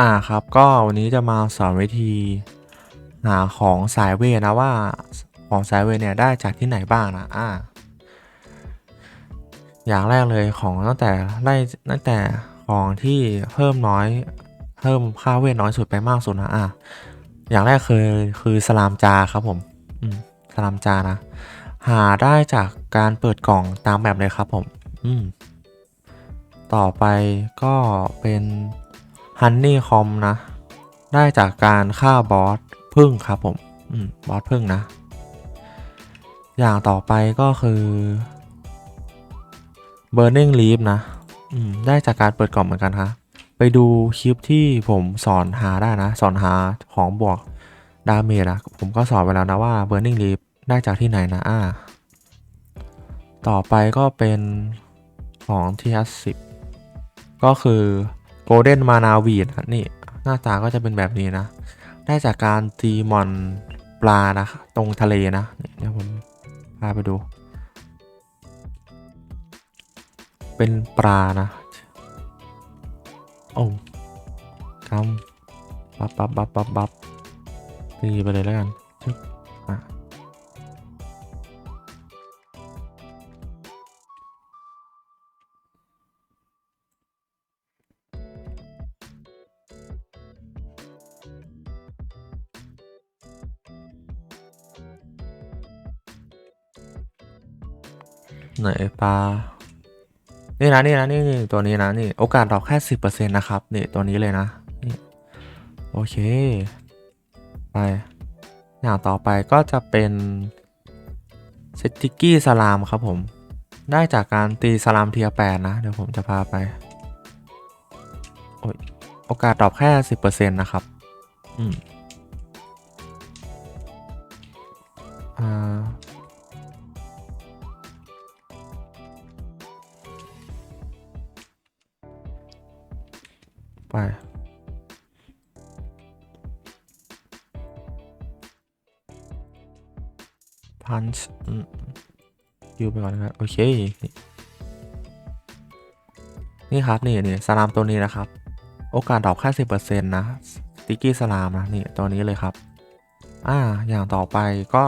อ่าครับก็วันนี้จะมาสอนวิธีหาของสายเวทนะว่าของสายเวทเนี่ยได้จากที่ไหนบ้างนะอ่าอย่างแรกเลยของตั้งแต่ไล่ตั้งแต่ของที่เพิ่มน้อยเพิ่มค่าเวทน้อยสุดไปมากสุดนะอะอย่างแรกคือคือสลามจาครับผมอืมสลามจานะ หาได้จากการเปิดกล่องตามแบบเลยครับผม อืมต่อไปก็เป็น ฮันนี่คอมนะ ได้จากการฆ่าบอสพึ่งครับผมอืมบอสพึ่งนะ อย่างต่อไปก็คือ Burning Leaf นะอืมได้จากการเปิดกล่องเหมือนกันฮะไปดูคลิปที่ผมสอนหาได้นะ สอนหาของบวกดาเมจอะผมก็สอนไปแล้วนะว่า Burning Leaf ได้จากที่ไหนนะอ่าต่อไปก็เป็นของที่สิบก็คือ Golden Mana w e e d นี่หน้าตาก็จะเป็นแบบนี้นะ ได้จากการตีมอนปลานะตรงทะเลนะเดี๋ยวผมพาไปดู เป็นปลานะ โอ้กำบับบับบับบับบับตีไปเลยแล้วกัน ไหนปลา นี่นะนี่นะนี่นี่ตัวนี้นะนี่โอกาสดอกแค่สิบเปอร์เซ็นต์นะครับนี่ตัวนี้เลยนะนี่โอเค ไป อย่างต่อไปก็จะเป็นเซติกี้สลามครับผม ได้จากการตีสลามเทียแปดนะ เดี๋ยวผมจะพาไป โอ้ยโอกาสดรอปแค่สิบเปอร์เซ็นต์นะครับ อืม อ่า ไป พันช์ยูไปก่อนนะครับ โอเค นี่ครับ นี่นี่สลามตัวนี้นะครับ โอกาสดรอปแค่สิบเปอร์เซ็นต์นะสติกกี้สลามนะ นี่ตัวนี้เลยครับ อ่า อย่างต่อไปก็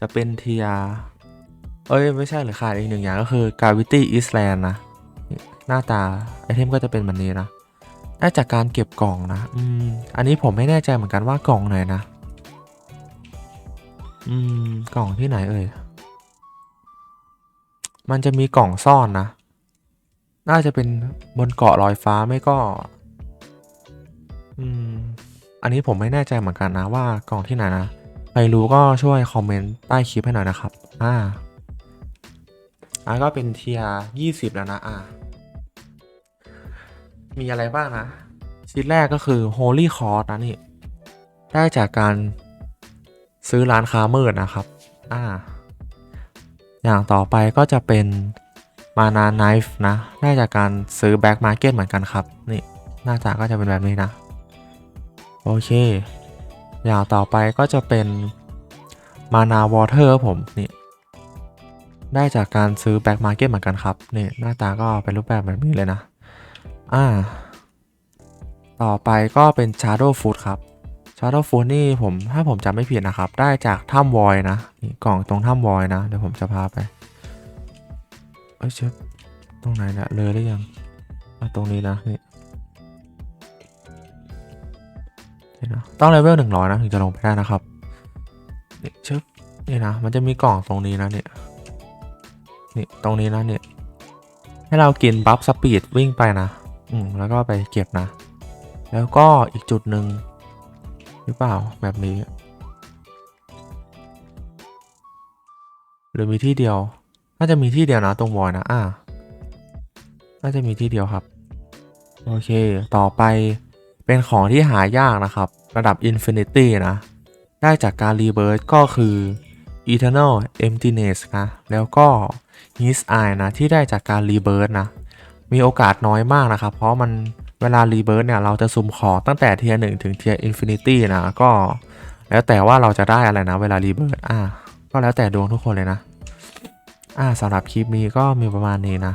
จะเป็นเทียเอ้ย ไม่ใช่หรือขาดอีกหนึ่งอย่างก็คือ Gravity Island นะนี่หน้าตา ไอเทมก็จะเป็นแบบนี้นะ ได้จากการเก็บกล่องนะ อืม อันนี้ผมไม่แน่ใจเหมือนกันว่ากล่องไหนนะ อืม กล่องที่ไหนเอ่ย มันจะมีกล่องซ่อนนะ น่าจะเป็นบนเกาะลอยฟ้าไม่ก็ อืม อันนี้ผมไม่แน่ใจเหมือนกันนะว่ากล่องที่ไหนนะ ใครรู้ก็ช่วยคอมเมนต์ใต้คลิปให้หน่อยนะครับ อ่า อ่าก็เป็นเทียยี่สิบแล้วนะ อ่า มีอะไรบ้างนะชิ้นแรกก็คือ Holy c o r s นะนี่ ได้จากการซื้อร้านค้ามืดนะครับ อ่า อย่างต่อไปก็จะเป็น Mana Knife นะ ได้จากการซื้อ Back Market เหมือนกันครับ นี่ หน้าตาก็จะเป็นแบบนี้นะ โอเค อย่างต่อไปก็จะเป็น Mana Water ครับผม นี่ ได้จากการซื้อ Back Market เหมือนกันครับ นี่ หน้าตาก็เป็นรูปแบบแบบนี้เลยนะ อ่า ต่อไปก็เป็น Shadow Food ครับ Shadow Food นี่ผมถ้าผมจำไม่ผิดนะครับ ได้จากถ้ำวอยนะนี่กล่องตรงถ้ำวอยนะ เดี๋ยวผมจะพาไป เอ้ยเช็คตรงไหนนะเลยหรือยังอะตรงนี้นะนี่เห็นนะต้องเลเวลหนึ่งร้อยนะถึงจะลงไปได้นะครับนี่เช็คนี่นะมันจะมีกล่องตรงนี้นะเนี่ยนี่ตรงนี้นะเนี่ยให้เรากินบัฟสปีดวิ่งไปนะ อืมแล้วก็ไปเก็บนะ แล้วก็อีกจุดหนึ่งหรือเปล่าแบบนี้ หรือมีที่เดียว น่าจะมีที่เดียวนะตรงวอยนะอ่าน่าจะมีที่เดียวครับ โอเค ต่อไปเป็นของที่หายากนะครับ ระดับ Infinity นะ ได้จากการรีเบิร์ h ก็คือ Eternal Emptiness นะ แล้วก็ His Eye นะ ที่ได้จากการรีเบิร์ h นะ มีโอกาสน้อยมากนะครับ เพราะมันเวลารีเบิร์ตเนี่ยเราจะซุ่มของตั้งแต่เทียร์หนึ่งถึงเทียร์อินฟินิตี้นะก็แล้วแต่ว่าเราจะได้อะไรนะเวลารีเบิร์ตอ่าก็แล้วแต่ดวงทุกคนเลยนะ อ่าสำหรับคลิปนี้ก็มีประมาณนี้นะ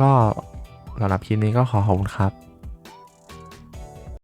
ก็สำหรับคลิปนี้ก็ขอขอบคุณครับ